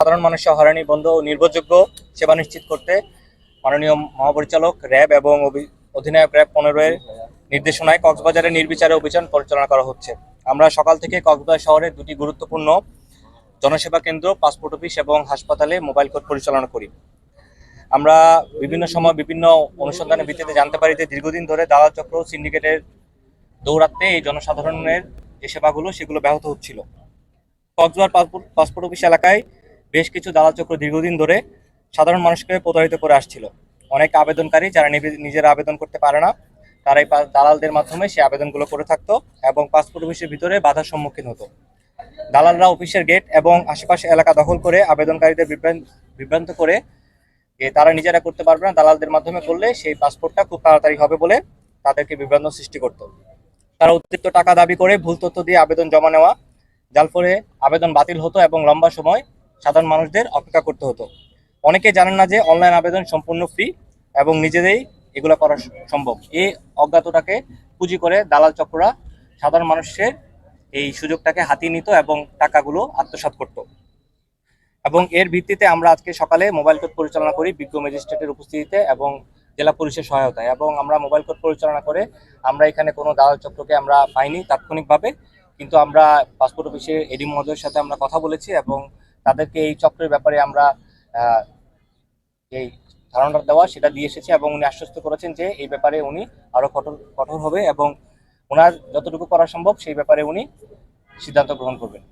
সাধারণ মানুষের হয়রানি বন্ধ ও নির্ভরযোগ্য সেবা নিশ্চিত করতে মাননীয় মহাপরিচালক র্যাব এবং অধিনায়ক র্যাব পনেরোর নির্দেশনায় কক্সবাজারে নির্বিচারে অভিযান পরিচালনা করা হচ্ছে। আমরা সকাল থেকে কক্সবাজার শহরে দুটি গুরুত্বপূর্ণ জনসেবা কেন্দ্র, পাসপোর্ট অফিস এবং হাসপাতালে মোবাইল কোর্ট পরিচালনা করি। আমরা বিভিন্ন সময় বিভিন্ন অনুসন্ধানের ভিত্তিতে জানতে পারি যে দীর্ঘদিন ধরে দালাল চক্র সিন্ডিকেটের দৌরাত্মে এই জনসাধারণের যে সেবাগুলো, সেগুলো ব্যাহত হচ্ছিল। কক্সবাজার পাসপোর্ট পাসপোর্ট অফিস এলাকায় বেশ কিছু দালাল চক্র দীর্ঘদিন ধরে সাধারণ মানুষকে প্রতারিত করে আসছিল। অনেক আবেদনকারী যারা নিজেরা আবেদন করতে পারে না, তারাই দালালদের মাধ্যমে সেই আবেদনগুলো করে থাকতো এবং পাসপোর্ট অফিসের ভিতরে বাধার সম্মুখীন হতো। দালালরা অফিসের গেট এবং আশেপাশে এলাকা দখল করে আবেদনকারীদের বিভ্রান্ত করে তারা নিজেরা করতে পারবে না, দালালদের মাধ্যমে করলে সেই পাসপোর্টটা খুব তাড়াতাড়ি হবে বলে তাদেরকে বিভ্রান্ত সৃষ্টি করতো। তারা অতিরিক্ত টাকা দাবি করে ভুল তথ্য দিয়ে আবেদন জমা নেওয়া, যার ফলে আবেদন বাতিল হতো এবং লম্বা সময় সাধারণ মানুষদের অপেক্ষা করতে হতো। অনেকে জানেন না যে অনলাইন আবেদন সম্পূর্ণ ফ্রি এবং নিজেদেরই এগুলো করা সম্ভব। এই অজ্ঞাতটাকে পুঁজি করে দালাল চক্ররা সাধারণ মানুষের এই সুযোগটাকে হাতিয়ে নিত এবং টাকাগুলো আত্মসাৎ করত। এবং এর ভিত্তিতে আমরা আজকে সকালে মোবাইল কোর্ট পরিচালনা করি বিজ্ঞ ম্যাজিস্ট্রেটের উপস্থিতিতে এবং জেলা পুলিশের সহায়তায় এবং আমরা মোবাইল কোর্ট পরিচালনা করে আমরা এখানে কোনো দালাল চক্রকে আমরা পাইনি তাৎক্ষণিকভাবে। কিন্তু আমরা পাসপোর্ট অফিসে এডি মহোদয়ের সাথে আমরা কথা বলেছি এবং তাদেরকে এই চক্রের ব্যাপারে আমরা এই ধারণা দেওয়া, সেটা দিয়ে এসেছি এবং উনি আশ্বস্ত করেছেন যে এই ব্যাপারে উনি আরও কঠোর কঠোর হবে এবং ওনার যতটুকু করা সম্ভব সেই ব্যাপারে উনি সিদ্ধান্ত গ্রহণ করবেন।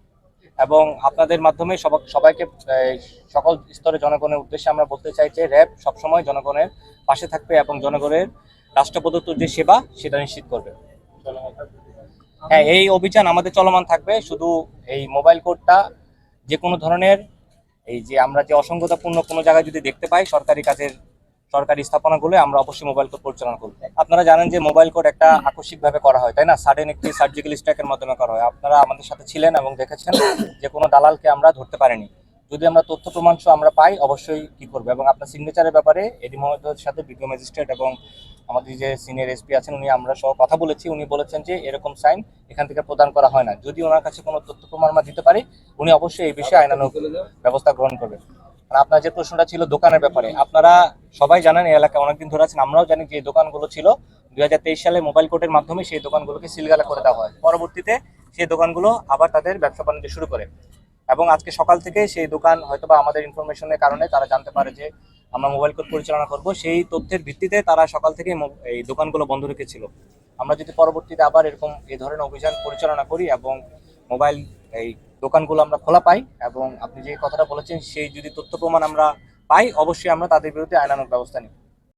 এবং আপনাদের মাধ্যমে সবা- সবাইকে সকল স্তরে জনগণের উদ্দেশ্যে আমরা বলতে চাই যে র্যাব সবসময় জনগণের পাশে থাকবে এবং জনগণের রাষ্ট্র প্রদত্ত যে সেবা, সেটা নিশ্চিত করবে। হ্যাঁ এই অভিযান আমাদের চলমান থাকবে, শুধু এই মোবাইল কোডটা যে কোনো ধরনের এই যে আমরা যে অসংগতাপূর্ণ কোনো জায়গায় যদি দেখতে পাই সরকারি কাজের সরকারি স্থাপনাগুলো আমরা অবশ্যই মোবাইল কোড পরিচালনা করব। আপনারা জানেন যে মোবাইল কোড একটা আকস্মিকভাবে করা হয় তাই না? সাডেন একটি সার্জিক্যাল স্ট্রাইকের মাধ্যমে করা হয়। আপনারা আমাদের সাথে ছিলেন এবং দেখেছেন যে কোনো দালালকে আমরা ধরতে পারিনি। যদি আমরা তথ্য প্রমাণ আমরা পাই অবশ্যই কি করব? এবং আপনার সিগনেচারের ব্যাপারে এডি মহোদয়ের সাথে বিজ্ঞ ম্যাজিস্ট্রেট এবং আমাদের যে সিনিয়র এসপি আছেন উনি আমরা সহ কথা বলেছি। উনি বলেছেন যে এরকম সাইন এখান থেকে প্রদান করা হয় না। যদি ওনার কাছে কোনো তথ্য প্রমাণ আমরা দিতে পারি উনি অবশ্যই এই বিষয়ে আইনানুগ ব্যবস্থা গ্রহণ করবেন। আর আপনার যে প্রশ্নটা ছিল দোকানের ব্যাপারে আপনারা সবাই জানেন এই এলাকায় অনেকদিন ধরে আছেন আমরাও জানি যে দোকানগুলো ছিল। দুই হাজার তেইশ সালে মোবাইল কোর্টের মাধ্যমে সেই দোকানগুলোকে সিলগালা করে দেওয়া হয়। পরবর্তীতে সেই দোকানগুলো আবার তাদের ব্যবসা বাণিজ্য শুরু করে। এবং আজকে সকাল থেকে সেই দোকান হয়তোবা আমাদের ইনফরমেশনের কারণে তারা জানতে পারে যে আমরা মোবাইল কোড পরিচালনা করব। সেই তথ্যের ভিত্তিতে তারা সকাল থেকে এই দোকানগুলো বন্ধ রেখেছিল। আমরা যদি পরবর্তীতে আবার এরকম এই ধরনের অভিযান পরিচালনা করি এবং মোবাইল এই দোকানগুলো আমরা খোলা পাই এবং আপনি যে কথাটা বলেছেন, সেই যদি তথ্য প্রমাণ আমরা পাই, অবশ্যই আমরা তাদের বিরুদ্ধে আইনানুগ ব্যবস্থা নিই